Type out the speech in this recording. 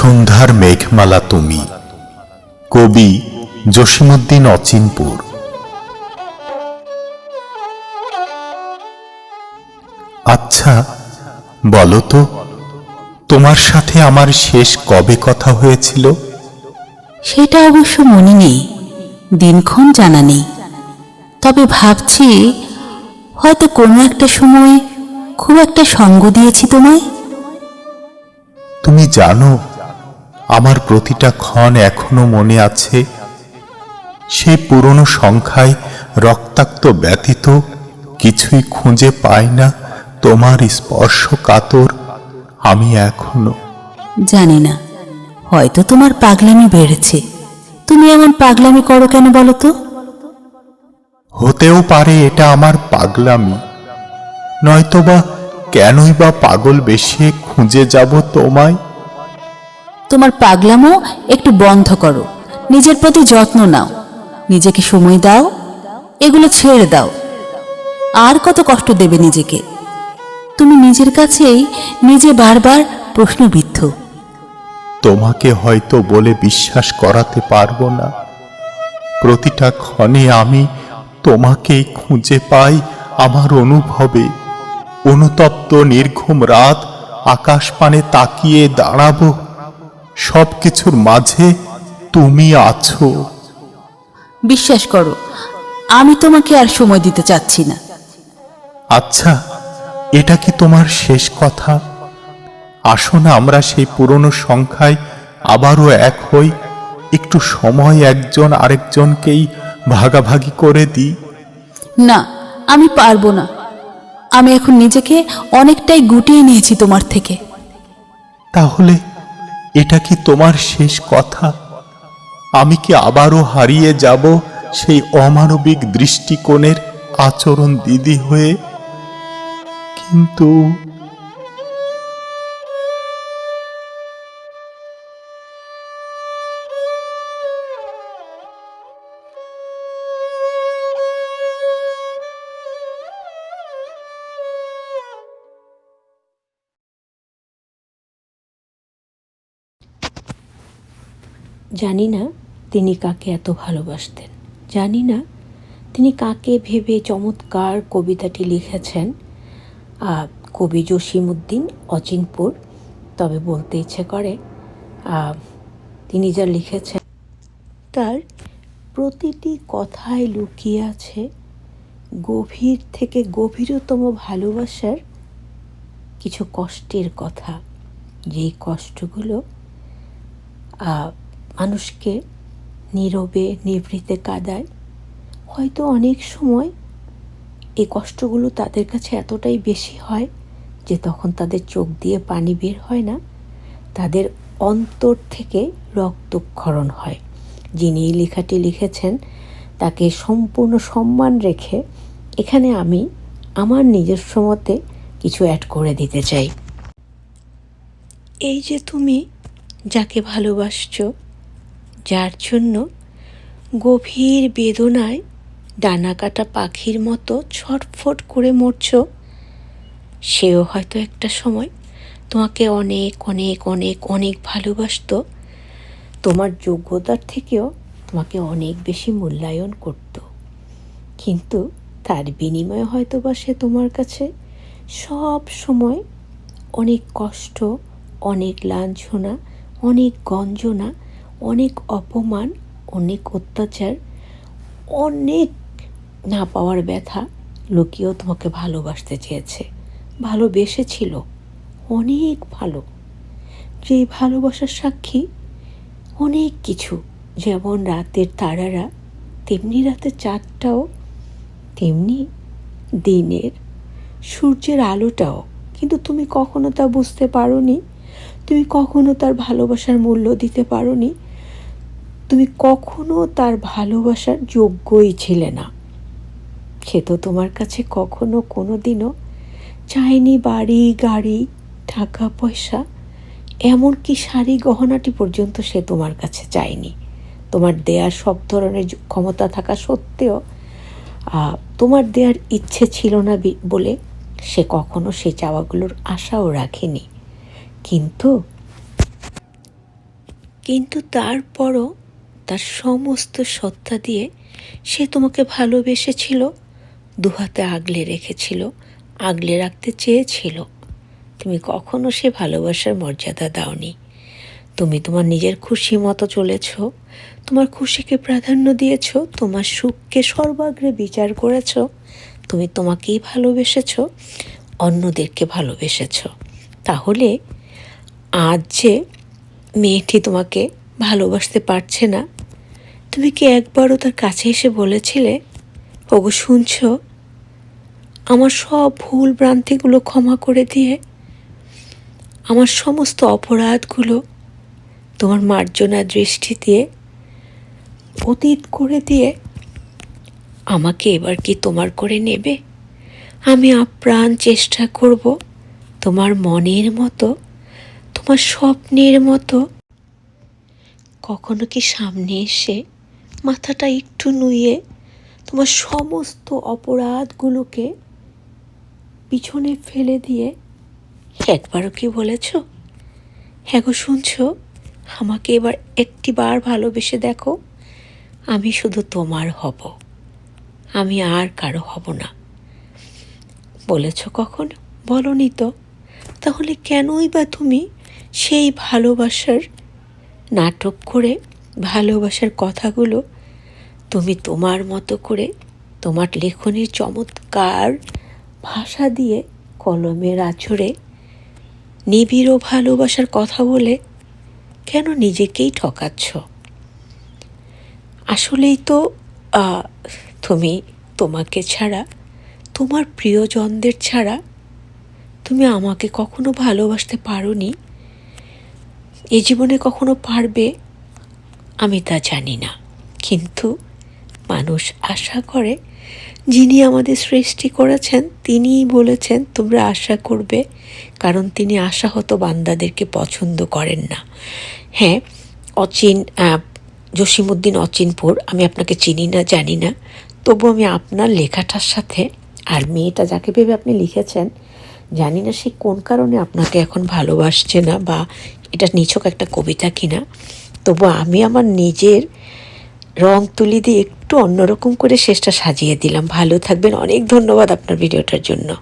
সন্ধ্যার মেঘমালা তুমি। কবি জসিমুদ্দিন অচিনপুর। আচ্ছা বলো তো তোমার সাথে আমার শেষ কবে কথা হয়েছিল? সেটা অবশ্য মনে নেই দিনক্ষণ জানা নেই। তবে ভাবছি হয়তো কোনো একটা সময় খুব একটা সঙ্গ দিয়েছি তোমায়। তুমি জানো আমার প্রতিটা ক্ষণ এখনও মনে আছে। সেই পুরনো সংখ্যায় রক্তাক্ত ব্যতীত কিছুই খুঁজে পাই না। তোমার স্পর্শ কাতর আমি এখনও। জানি না হয়তো তোমার পাগলামি বেড়েছে। তুমি এমন পাগলামি করো কেন বলো তো? হতেও পারে এটা আমার পাগলামি। নয়তোবা কেনই বা পাগল বেশি খুঁজে যাব তোমায়? তোমার পাগলামো একটু বন্ধ করো। নিজের প্রতি যত্ন নাও। নিজেকে সময় দাও। এগুলো ছেড়ে দাও। আর কত কষ্ট দেবে নিজেকে। তুমি নিজের কাছেই নিজে বারবার প্রশ্নবিদ্ধ। তোমাকে হয়তো বলে বিশ্বাস করাতে পারব না। প্রতিটা ক্ষণে আমি তোমাকেই খুঁজে পাই আমার অনুভবে। অনুতপ্ত, নির্ঘুম রাত আকাশ পানে তাকিয়ে দাঁড়াবো। সব কিছুর মাঝে তুমি আছো। বিশ্বাস করো আমি তোমাকে আর সময় দিতে চাচ্ছি না। আচ্ছা এটা কি তোমার শেষ কথা? আসো না আমরা সেই পুরনো সংখ্যায় আবারও এক হই। একটু সময় একজন আরেকজনকেই ভাগাভাগি করে দিই। না আমি পারব না। আমি এখন নিজেকে অনেকটাই গুটিয়ে নিয়েছি তোমার থেকে। তাহলে এটা কি তোমার শেষ কথা? আমি কি আবারও হারিয়ে যাব সেই অমানবিক দৃষ্টিকোণের আচরণ দিদি হয়ে? কিন্তু জানি না তিনি কাকে এত ভালোবাসতেন। জানি না তিনি কাকে ভেবে চমৎকার কবিতাটি লিখেছেন। কবি জসিমউদ্দিন অচিনপুর, তবে বলতে ইচ্ছে করে তিনি যা লিখেছেন তার প্রতিটি কথায় লুকিয়ে আছে গভীর থেকে গভীরতম ভালোবাসার কিছু কষ্টের কথা। যেই কষ্টগুলো মানুষকে নীরবে, নিভৃতে কাদায়, হয়তো অনেক সময় এই কষ্টগুলো তাদের কাছে এতটাই বেশি হয় যে তখন তাদের চোখ দিয়ে পানি বের হয় না। তাদের অন্তর থেকে রক্তক্ষরণ হয়। যিনি এই লেখাটি লিখেছেন, তাকে সম্পূর্ণ সম্মান রেখে এখানে আমি আমার নিজস্ব মতে কিছু অ্যাড করে দিতে চাই। এই যে তুমি যাকে ভালোবাসছো যার জন্য গভীর বেদনায় ডানা কাটা পাখির মতো ছটফট করে মরছ। সেও হয়তো একটা সময় তোমাকে অনেক অনেক অনেক অনেক ভালোবাসতো। তোমার যোগ্যতার থেকেও তোমাকে অনেক বেশি মূল্যায়ন করত। কিন্তু তার বিনিময়ে হয়তো বা সে তোমার কাছে সব সময় অনেক কষ্ট, অনেক লাঞ্ছনা, অনেক গঞ্জনা অনেক অপমান, অনেক অত্যাচার, অনেক না পাওয়ার ব্যথা লুকিয়েও তোমাকে ভালোবাসতে চেয়েছে। ভালোবেসেছিল, অনেক ভালো। যে ভালোবাসার সাক্ষী, অনেক কিছু। যেমন রাতের তারারা, তেমনি রাতের চাঁদটাও, তেমনি দিনের সূর্যের আলোটাও। কিন্তু তুমি কখনো তা বুঝতে পারোনি? তুমি কখনো তার ভালোবাসার মূল্য দিতে পারোনি? তুমি কখনো তার ভালোবাসার যোগ্যই ছিলে না। সে তো তোমার কাছে কখনো কোনো দিনও চায়নি বাড়ি, গাড়ি, টাকা, পয়সা, এমনকি শাড়ি, গহনাটি পর্যন্ত সে তোমার কাছে চায়নি। তোমার দেয়ার সব ধরনের ক্ষমতা থাকা সত্ত্বেও তোমার দেয়ার ইচ্ছে ছিল না বলে সে কখনো সে চাওয়াগুলোর আশাও রাখেনি। কিন্তু কিন্তু তারপরও তার সমস্ত সত্তা দিয়ে সে তোমাকে ভালোবেসেছিল, দুহাতে আগলে রেখেছিল, আগলে রাখতে চেয়েছিল। তুমি কখনো সে ভালোবাসার মর্যাদা দাওনি। তুমি তোমার নিজের খুশি মতো চলেছ, তোমার খুশিকে প্রাধান্য দিয়েছ, তোমার সুখকে সর্বাগ্রে বিচার করেছ, তুমি তোমাকেই ভালোবেসেছ, অন্যদেরকে ভালোবেসেছ। তাহলে আজ যে মেয়েটি তোমাকে ভালোবাসতে পারছে না তুমি কি একবারও তার কাছে এসে বলেছিলে, ওগো, শুনছ? আমার সব ভুল ভ্রান্তিগুলো ক্ষমা করে দিয়ে, আমার সমস্ত অপরাধগুলো তোমার মার্জনা দৃষ্টি দিয়ে অতীত করে দিয়ে আমাকে এবার কি তোমার করে নেবে? আমি আপ্রাণ চেষ্টা করব তোমার মনের মতো, তোমার স্বপ্নের মতো। কখনো কি সামনে এসে মাথাটা একটু নুয়ে তোমার সমস্ত অপরাধগুলোকে পিছনে ফেলে দিয়ে, একবারও কি বলেছ? হ্যাঁ গো, শুনছো? আমাকে এবার একটি বার ভালোবেসে দেখো, আমি শুধু তোমার হব। আমি আর কারও হব না। বলেছ কখন? বলনি তো। তাহলে কেনই বা তুমি সেই ভালোবাসার নাটক করে ভালোবাসার কথাগুলো তুমি তোমার মতো করে তোমার লেখনীর চমৎকার ভাষা দিয়ে কলমের আছড়ে নিবিড় ভালোবাসার কথা বলে কেন নিজেকেই ঠকাচ্ছ? আসলেই তো তুমি তোমাকে ছাড়া, তোমার প্রিয়জনদের ছাড়া তুমি আমাকে কখনো ভালোবাসতে পারো নি এ জীবনে কখনো পারবে? আমি তা জানি না। কিন্তু মানুষ আশা করে, যিনি আমাদের সৃষ্টি করেছেন, তিনিই বলেছেন, তোমরা আশা করবে, কারণ তিনি আশাহত বান্দাদেরকে পছন্দ করেন না। হ্যাঁ অচিন জসিমুদ্দিন অচিনপুর, আমি আপনাকে চিনি না, জানি না, তবু আমি আপনার লেখাটার সাথে, আর মেয়েটা যাকে ভেবে আপনি লিখেছেন, জানি না সে কোন কারণে আপনাকে এখন ভালোবাসছে না, বা এটা নিছক একটা কবিতা কিনা। তবু আমি আমার নিজের রং তুলি দিয়ে একটু অন্যরকম করে শেষটা সাজিয়ে দিলাম। ভালো থাকবেন। অনেক ধন্যবাদ আপনার ভিডিওটার জন্য।